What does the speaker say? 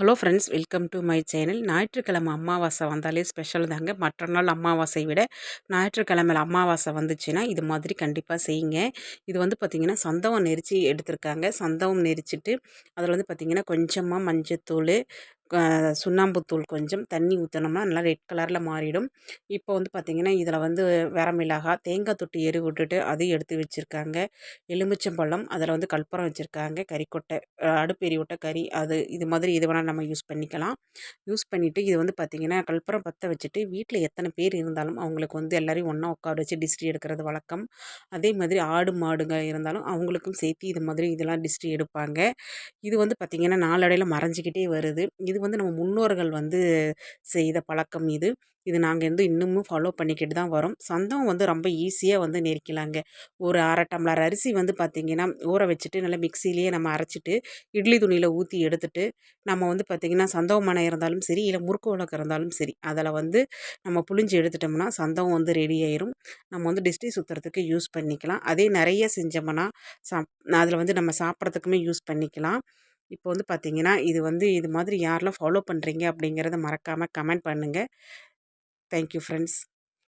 Hello friends welcome to my channel. ஞாயிற்றுக்கிழமை அமாவாசை வந்தாலே ஸ்பெஷல் தாங்க. மற்ற நாள் அமாவாசை விட ஞாயிற்றுக்கிழமையில் அமாவாசை வந்துச்சுன்னா இது மாதிரி கண்டிப்பாக செய்யுங்க. இது வந்து பார்த்திங்கன்னா சந்தவம் நெரிச்சு எடுத்திருக்காங்க. சந்தவம் நெரிச்சிட்டு அதில் வந்து பார்த்திங்கன்னா கொஞ்சமாக மஞ்சத்தூள் சுண்ணாம்புத்தூள் கொஞ்சம் தண்ணி ஊற்றினோம்னா நல்லா ரெட் கலரில் மாறிடும். இப்போ வந்து பார்த்திங்கன்னா இதில் வந்து வரமிளகா தேங்காய் தொட்டி எரு விட்டுட்டு அதையும் எடுத்து வச்சுருக்காங்க. எலுமிச்சம்பழம் அதில் வந்து கற்பூரம் வச்சுருக்காங்க. கறிக்கொட்டை அடுப்பு எரி கறி அது இது மாதிரி இது வேணால் நம்ம யூஸ் பண்ணிக்கலாம். யூஸ் பண்ணிவிட்டு இது வந்து பார்த்திங்கன்னா கற்பூரம் பற்ற வச்சுட்டு வீட்டில் எத்தனை பேர் இருந்தாலும் அவங்களுக்கு வந்து எல்லோரையும் ஒன்றா உட்கார வச்சு டிஸ்ட்ரி எடுக்கிறது வழக்கம். அதே மாதிரி ஆடு மாடுங்க இருந்தாலும் அவங்களுக்கும் சேர்த்து இது மாதிரி இதெல்லாம் டிஸ்ட்ரி எடுப்பாங்க. இது வந்து பார்த்திங்கன்னா நாளடையில் மறைஞ்சிக்கிட்டே வருது. இது வந்து நம்ம முன்னோர்கள் வந்து செய்த பழக்கம் இது. இது நாங்கள் வந்து இன்னமும் ஃபாலோ பண்ணிக்கிட்டு தான் வரோம். சந்தம் வந்து ரொம்ப ஈஸியாக வந்து நெரிக்கலாங்க. ஒரு அரை டம்ளர் அரிசி வந்து பார்த்திங்கன்னா ஊற வச்சுட்டு நல்லா மிக்சிலேயே நம்ம அரைச்சிட்டு இட்லி துணியில் ஊற்றி எடுத்துட்டு நம்ம வந்து பார்த்திங்கன்னா சந்தவ மனை இருந்தாலும் சரி இல்லை முறுக்கு உலக்கு இருந்தாலும் சரி அதில் வந்து நம்ம புளிஞ்சு எடுத்துட்டோம்னா சந்தவம் வந்து ரெடி ஆயிரும். நம்ம வந்து டிஸ்டி சுற்றுறதுக்கு யூஸ் பண்ணிக்கலாம். அதே நிறைய செஞ்சோம்னா சாப் அதில் வந்து நம்ம சாப்பிட்றதுக்குமே யூஸ் பண்ணிக்கலாம். இப்போ வந்து பார்த்தீங்கன்னா இது வந்து இது மாதிரி யாரெல்லாம் ஃபாலோ பண்ணுறீங்க அப்படிங்கிறத மறக்காமல் கமெண்ட் பண்ணுங்கள் தேங்க்யூ ஃப்ரெண்ட்ஸ்